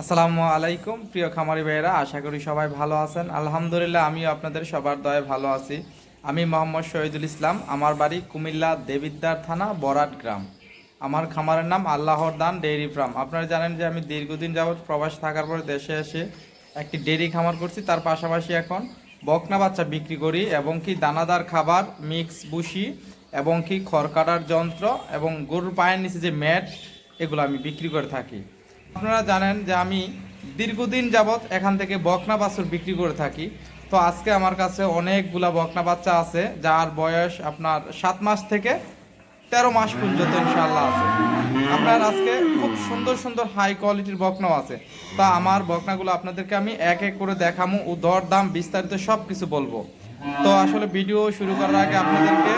আসসালামু আলাইকুম, প্রিয় খামারি ভাইয়েরা, আশা করি সবাই ভালো আছেন। আলহামদুলিল্লাহ, আমিও আপনাদের সবার দয়ে ভালো আছি। আমি মোহাম্মদ শহীদুল ইসলাম, আমার বাড়ি কুমিল্লা দেবিদ্দার থানা, বরাট গ্রাম। আমার খামারের নাম আল্লাহর দান ডেইরি ফার্ম। আপনারা জানেন যে আমি দীর্ঘদিন যাবৎ প্রবাস থাকার পরে দেশে এসে একটি ডেইরি খামার করছি। তার পাশাপাশি এখন বকনা বাচ্চা বিক্রি করি এবং কি দানাদার খাবার, মিক্স বুসি এবং কি খড় কাটার যন্ত্র এবং গরুর পায়ের নিচে যে ম্যাট, এগুলো আমি বিক্রি করে থাকি। আপনারা জানেন যে আমি দীর্ঘদিন যাবৎ এখান থেকে বকনা বাছুর বিক্রি করে থাকি। তো আজকে আমার কাছে অনেকগুলা বকনা বাচ্চা আছে, যার বয়স আপনার সাত মাস থেকে তেরো মাস পর্যন্ত ইনশাল্লাহ আছে। আপনার আজকে খুব সুন্দর সুন্দর হাই কোয়ালিটির বকনাও আছে। তা আমার বকনাগুলো আপনাদেরকে আমি এক এক করে দেখামো ও দর দাম বিস্তারিত সব কিছু বলব। তো আসলে ভিডিও শুরু করার আগে আপনাদেরকে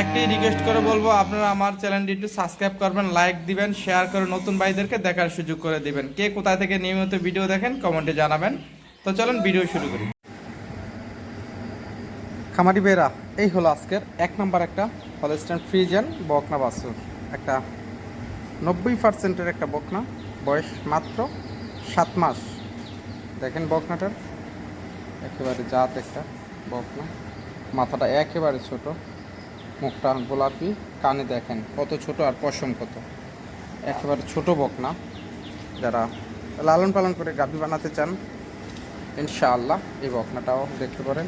একটি রিকোয়েস্ট করে বলব, আপনারা আমার চ্যানেলটি একটু সাবস্ক্রাইব করবেন লাইক দিবেন শেয়ার করে নতুন ভাইদেরকে দেখার সুযোগ করে দিবেন। কে কোথায় থেকে নিয়মিত ভিডিও দেখেন কমেন্টে জানাবেন। তো চলুন ভিডিও শুরু করি। খামারি বেরা এই হলো আজকের এক নম্বর একটা হলস্টান ফ্রিজেন বকনা বাসুর একটা নব্বই পার্সেন্টের একটা বকনা, বয়স মাত্র সাত মাস। দেখেন বকনাটার, একেবারে জাত একটা বকনা। মাথাটা একেবারে ছোট। মুখটা গোলাপি, কানে দেখেন কত ছোট আর পশম কত। একেবারে ছোট বকনা। যারা লালন পালন করে গাভী বানাতে চান, ইনশাআল্লাহ এই বকনাটাও দেখতে পারেন।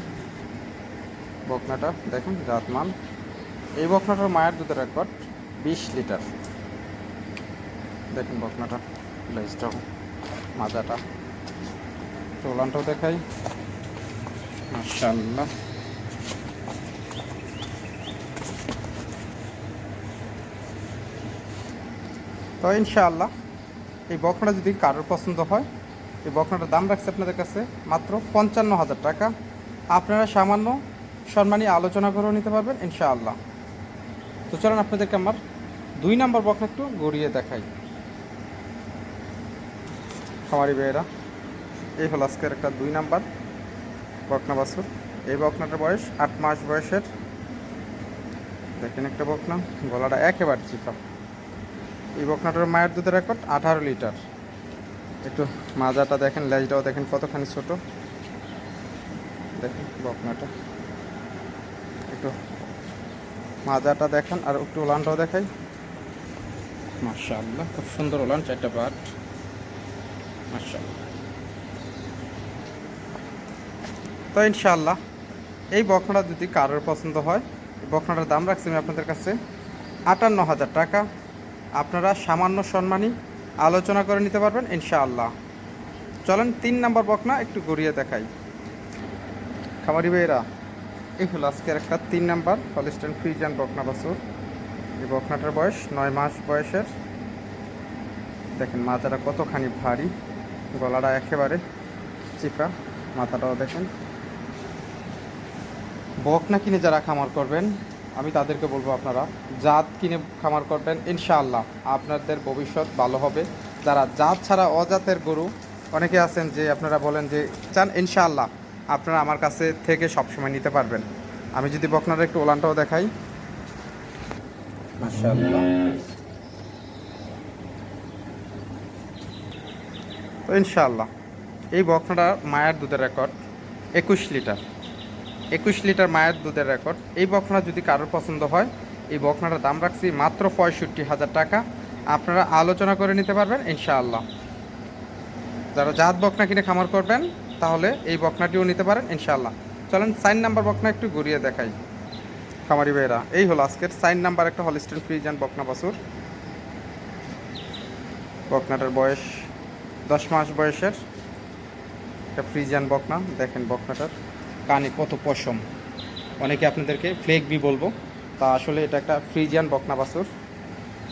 বকনাটা দেখেন, জাতমান। এই বকনাটার মায়ের দুধের রেকর্ড বিশ লিটার। দেখেন বকনাটা, লেজটাও, মাজাটা। চোলানটাও দেখাই। মাশাআল্লাহ। তো ইনশাআল্লাহ, এই বকনাটা যদি কারোর পছন্দ হয়, এই বকনাটার দাম রাখছে আপনাদের কাছে মাত্র পঞ্চান্ন হাজার টাকা। আপনারা সামান্য সম্মানী আলোচনা করেও নিতে পারবেন ইনশাআল্লাহ। তো চলেন আপনাদেরকে আমার দুই নম্বর বকনা একটু গড়িয়ে দেখাই। খামারি ভাইয়েরা, এই হলো আজকের একটা দুই নাম্বার বকনা বাসুর এই বকনাটার বয়স আট মাস বয়সের। দেখেন একটা বকনা গলাটা একেবারে চিপা। এই বকনাটার মায়ের দুধের রেকর্ড, আঠারো লিটার। একটু মাজাটা দেখেন, লেজটাও দেখেন কতখানি ছোট। দেখেন বকনাটা। একটু মাজাটা দেখেন আর একটু ওলানটাও দেখাই। মার্শাল্লাহ খুব সুন্দর ওলান চারটা বাট মার্শাল্লাহ তো ইনশাল্লাহ এই বকনাটা যদি কারোর পছন্দ হয় বকনাটার দাম রাখছি আমি আপনাদের কাছে আটান্ন হাজার টাকা। আপনারা সামান্য সম্মানই আলোচনা করে নিতে পারবেন, ইনশাআল্লাহ। চলেন তিন নম্বর বকনা একটু ঘুরিয়ে দেখাই। খামারি ভাইয়েরা, এই হলো আজকের একটা তিন নাম্বার হলিস্টান ফ্রিজান বকনা বাসুর এই বকনাটার বয়স নয় মাস বয়সের। দেখেন, মাথাটা কতখানি ভারী, গলাটা একেবারে চিপা, মাথাটাও দেখেন। বকনা কিনে যারা খামার করবেন আমি তাদেরকে বলব আপনারা, জাত কিনে খামার করবেন, ইনশাআল্লাহ আপনাদের ভবিষ্যৎ ভালো হবে। যারা জাত ছাড়া অজাতের গরু, অনেকে আছেন যে আপনারা বলেন যে, চান ইনশাআল্লাহ আপনারা আমার কাছে থেকে সবসময় নিতে পারবেন। আমি যদি বকনার একটু ওলানটাও দেখাই। ইনশাআল্লাহ, এই বকনাটা মায়ের দুধের রেকর্ড, একুশ লিটার। একুশ লিটার মায়ের দুধের রেকর্ড এই বকনা যদি কারোর পছন্দ হয়, এই বকনাটার দাম রাখছি মাত্র পঁয়ষট্টি হাজার টাকা। আপনারা আলোচনা করে নিতে পারবেন, ইনশাআল্লাহ। যারা জাত বকনা কিনে খামার করবেন, তাহলে এই বকনাটিও নিতে পারেন, ইনশাআল্লাহ। চলেন, সাইন নাম্বার বকনা একটু ঘুরিয়ে দেখাই। খামারি ভাইরা এই হলো আজকের সাইন নাম্বার একটা হলিস্টেন ফ্রিজান বকনা বাসুর বকনাটার বয়স দশ মাস বয়সের। একটা ফ্রিজান বকনা দেখেন বকনাটার কানে কত পশম? অনেকে আপনাদেরকে ফ্লেক বি বলব। তা আসলে এটা একটা ফ্রিজিয়ান বকনা বাসুর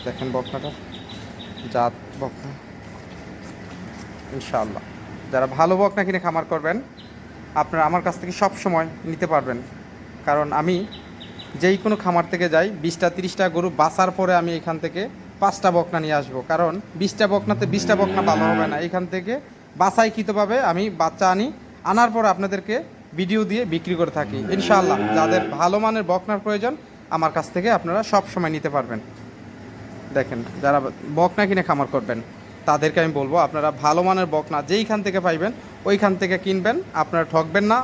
দেখেন বকনাটা। জাত বকনা। ইনশাআল্লাহ। যারা ভালো বকনা কিনে খামার করবেন, আপনারা আমার কাছ থেকে সব সময় নিতে পারবেন। কারণ আমি যেই কোনো খামার থেকে যাই, বিশটা, তিরিশটা গরু বাঁচার পরে আমি এখান থেকে পাঁচটা বকনা নিয়ে আসব। কারণ বিশটা বকনাতে বিশটা বকনা ভালো হবে না। এখান থেকে বাছাইকৃতভাবে আমি বাচ্চা আনি। আনার পর আপনাদেরকে ভিডিও দিয়ে বিক্রি করে থাকি। ইনশাআল্লাহ, যাদের ভালো মানের বকনার প্রয়োজন, আমার কাছ থেকে আপনারা সব সময় নিতে পারবেন। দেখেন, যারা বকনা কিনে খামার করবেন, তাদেরকে আমি বলব, আপনারা ভালো মানের বকনা যেইখান থেকে পাইবেন, ওইখান থেকে কিনবেন, আপনারা ঠকবেন না।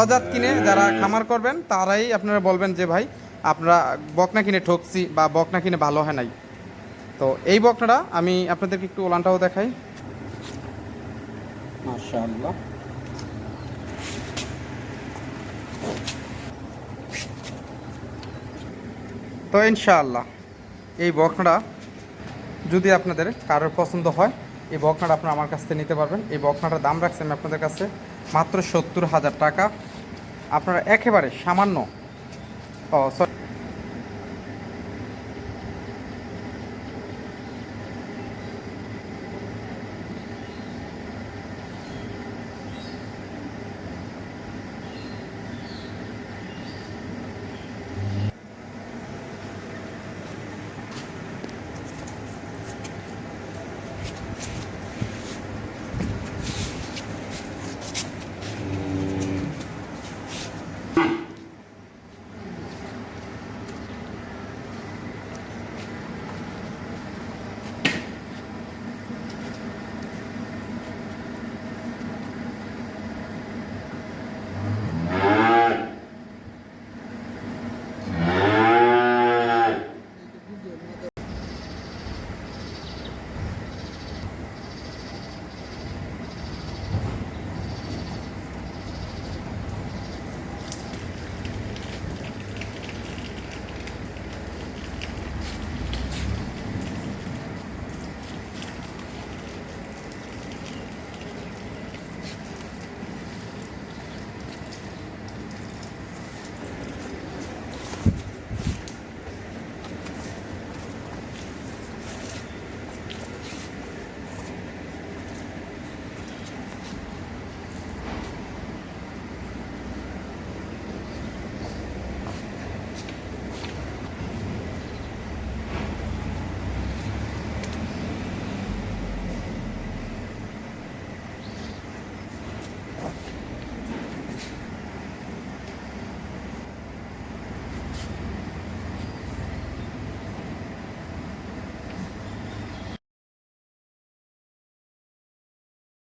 অজাত কিনে যারা খামার করবেন, তারাই আপনারা বলবেন যে, ভাই, আপনারা বকনা কিনে ঠকছি বা বকনা কিনে ভালো হয় নাই। তো এই বকনাটা আমি আপনাদেরকে একটু ওলানটাও দেখাই। মাশাআল্লাহ। তো ইনশাআল্লাহ এই বকনাটা যদি আপনাদের কারোর পছন্দ হয় এই বকনাটা আপনারা আমার কাছ থেকে নিতে পারবেন। এই বকনাটার দাম রাখছি আমি আপনাদের কাছে মাত্র সত্তর হাজার টাকা। আপনারা একেবারে সামান্য ও sorry,